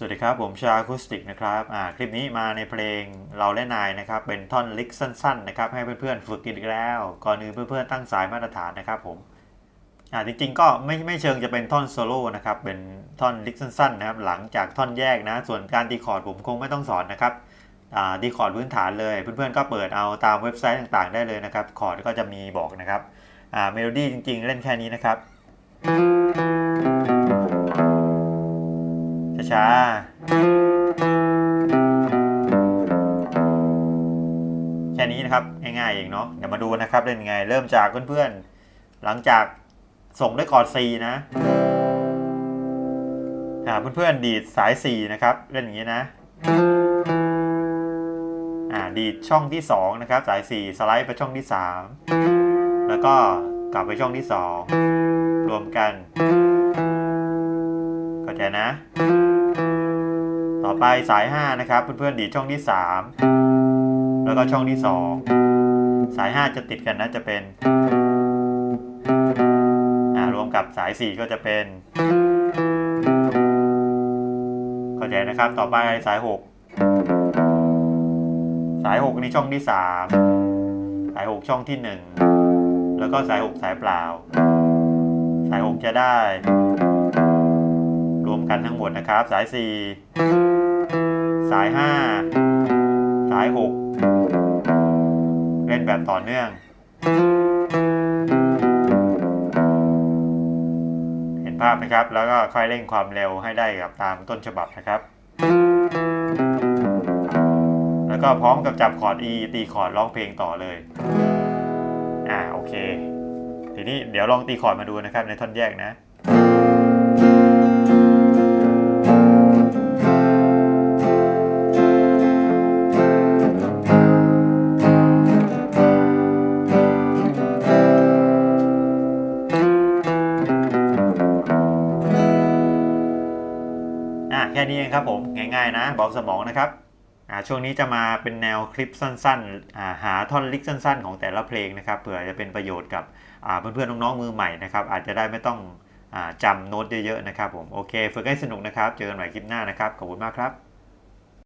สวัสดีครับ ผมชาคูสติกนะครับอ่าคลิปนี้มาในเพลงเราและนายนะครับ เป็นท่อนลิกสั้นๆนะครับ ให้เพื่อนๆฝึกกันอีกแล้ว ก่อนอื่นเพื่อนๆตั้งสายมาตรฐานนะครับผมอ่าจริงๆก็ไม่ไม่เชิงจะเป็นท่อนโซโล่นะครับ เป็นท่อนลิกสั้นๆนะครับหลังจากท่อนแยกนะ ส่วนการตีคอร์ดผมคงไม่ต้องสอนนะครับอ่าตีคอร์ดพื้นฐานเลย เพื่อนๆก็เปิดเอาตามเว็บไซต์ต่างๆ ได้เลยนะครับคอร์ดก็จะมีบอกนะครับอ่าเมโลดี้จริง ๆ เล่นแค่นี้นะครับ ช้าๆ แค่นี้นะครับ ง่ายๆเองเนาะ เดี๋ยวมาดูนะครับเล่นยังไง เริ่มจากเพื่อนๆ หลังจากส่งด้วยคอร์ด C นะเพื่อนๆ ดีดสาย 4 นะครับ เล่นอย่างนี้นะดีดช่องที่ 2 นะครับ สาย 4 สไลด์ไปช่องที่ 3 แล้วก็กลับไปช่องที่ 2 รวมกันเข้าใจนะ ต่อไปสาย 5 นะครับ เพื่อนๆดีดช่องที่ 3 แล้วก็ช่องที่ 2 สาย 5 จะติดกันนะจะเป็นอ่ารวมกับสาย 4 ก็จะเป็น เข้าใจนะครับ ต่อไปสาย 6 สาย 6 นี่ช่องที่ 3 สาย 6 ช่องที่ 1 แล้วก็สาย 6 สายเปล่า สาย 6 จะได้ รวมกันทั้งหมดนะครับ สาย 4 สาย 5 สาย 6 เล่นแบบต่อเนื่อง เห็นภาพนะครับ แล้วก็ค่อยเร่งความเร็วให้ได้กับตามต้นฉบับนะครับ แล้วก็พร้อมกับจับคอร์ด E ตีคอร์ดร้องเพลงต่อเลย อ่าโอเค ทีนี้เดี๋ยวลองตีคอร์ดมาดูนะครับในท่อนแยกนะ แค่นี้เองครับผมง่ายๆนะเบาสมองนะครับช่วงนี้จะมาเป็นแนวคลิปสั้นๆ หาท่อนลิกสั้น ๆ ของแต่ละเพลงนะครับเผื่อจะเป็นประโยชน์กับเพื่อนๆน้องๆมือใหม่นะครับอาจจะได้ไม่ต้องอจำโน้ตเยอะๆนะครับผมโอเคฝึกให้สนุกนะครับ เจอกันใหม่คลิปหน้านะครับขอบคุณมากครับ